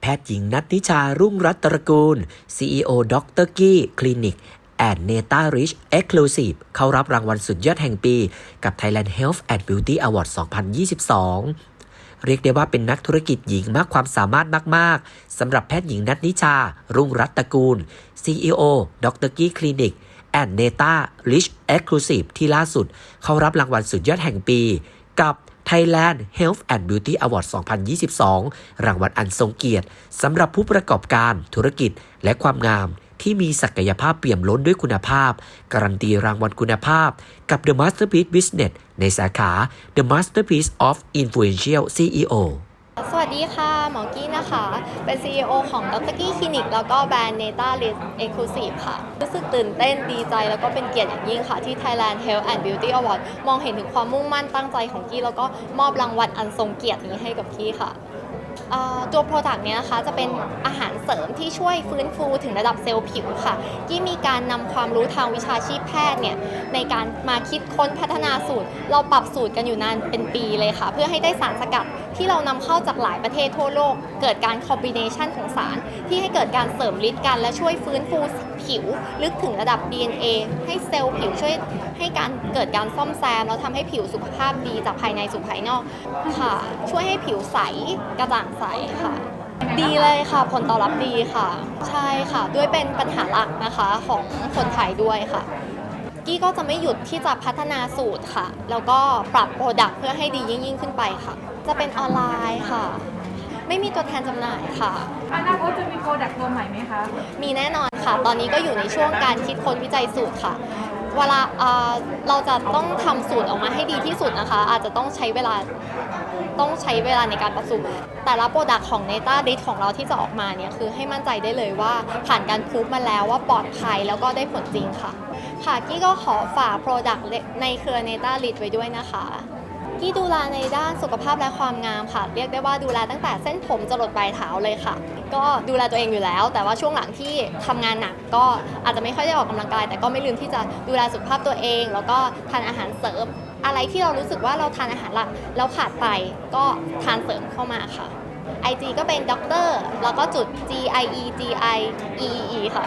แพทย์หญิงนัทนิชารุ่งรัตนกูล CEO ดรกี้คลินิกแอนเนต้าริชเอ็กซ์คลูซีฟเข้ารับรางวัลสุดยอดแห่งปี กับ Thailand Health and Beauty Award 2022 เรียกได้ว่าเป็นนักธุรกิจหญิงมากความสามารถมาก ๆ สำหรับแพทย์หญิงนัทนิชา รุ่งรัตนกูล CEO ดรกี้คลินิก แอนเนต้าริชเอ็กซ์คลูซีฟที่ล่าสุด เข้ารับรางวัลสุดยอดแห่งปี กับ Thailand Health and Beauty Award 2022 รางวัลอันทรงเกียรติสำหรับผู้ประกอบการธุรกิจและความงามที่มีศักยภาพเปี่ยมล้นด้วยคุณภาพ การันตีรางวัลคุณภาพ กับ The Masterpiece Business ในสาขา The Masterpiece of Influential CEO สวัสดีค่ะ หมอกี้นะคะ เป็น CEO ของดรกี้คลินิก แล้วก็แบรนด์ Neta List Exclusive ค่ะ รู้สึกตื่นเต้นดีใจ แล้วก็เป็นเกียรติอย่างยิ่งค่ะ ที่ Thailand Health and Beauty Award มองเห็นถึงความมุ่งมั่นตั้งใจของกี้ แล้วก็มอบรางวัลอันทรงเกียรตินี้ให้กับกี้ค่ะ ตัว Product เนี้ยนะคะจะเป็นอาหารเสริมที่ช่วยฟื้นฟูถึงระดับเซลล์ผิวค่ะ ที่มีการนำความรู้ทางวิชาชีพแพทย์เนี่ยในการมาคิดค้นพัฒนาสูตร เราปรับสูตรกันอยู่นานเป็นปีเลยค่ะ เพื่อให้ได้สารสกัดที่เรานำเข้าจากหลายประเทศทั่วโลก เกิดการคอมบิเนชันของสาร ที่ให้เกิดการเสริมฤทธิ์กัน และช่วยฟื้นฟูผิว ลึกถึงระดับ DNA ให้เซลล์ผิวช่วยให้การเกิดการซ่อมแซมแล้วทำให้ผิวสุขภาพดีจากภายในสู่ภายนอกค่ะช่วยให้ผิวใสกระจ่างใสค่ะ ดีเลยค่ะ ผลตอบรับดีค่ะ ใช่ค่ะ ด้วยเป็นปัญหาหลักนะคะของคนไทยด้วยค่ะ กี้ก็จะไม่หยุดที่จะพัฒนาสูตรค่ะ แล้วก็ปรับโปรดักต์เพื่อให้ดียิ่งยิ่งขึ้นไปค่ะ จะเป็นออนไลน์ค่ะ ไม่มีตัวแทนจำหน่ายค่ะ อนาคตจะมีโปรดักต์ตัวใหม่ไหมคะ มีแน่นอนค่ะ ตอนนี้ก็อยู่ในช่วงการคิดค้นวิจัยสูตรค่ะ เวลาเอ่อเราจะต้องทำสูตรออกมาให้ดีที่สุดนะคะ อาจจะต้องใช้เวลาต้องใช้เวลาในการประสุแต่ละโปรดักต์ของ Neta d i s ของเราที่จะออกมาเนี่ยคือให้มั่นใจได้เลยว่าผ่านการพูฟมาแล้วว่าปลอดภัยแล้วก็ได้ผลจริงค่ะ ค่ะกี้ก็ขอฝากโปรดักต์ในเครือ Neta l i t ไว้ด้วยนะคะ กี้ดูแลในด้านสุขภาพและความงามค่ะ เรียกได้ว่าดูแลตั้งแต่เส้นผมจรดปลายเท้าเลยค่ะ ก็ดูแลตัวเองอยู่แล้ว แต่ว่าช่วงหลังที่ทำงานหนักก็อาจจะไม่ค่อยได้ออกกำลังกาย แต่ก็ไม่ลืมที่จะดูแลสุขภาพตัวเอง แล้วก็ทานอาหารเสริม อะไรที่เรารู้สึกว่าเราทานอาหารหลักแล้วขาดไปก็ทานเสริมเข้ามาค่ะ IG ก็เป็นด็อกเตอร์แล้วก็จุด G I E G I E E ค่ะ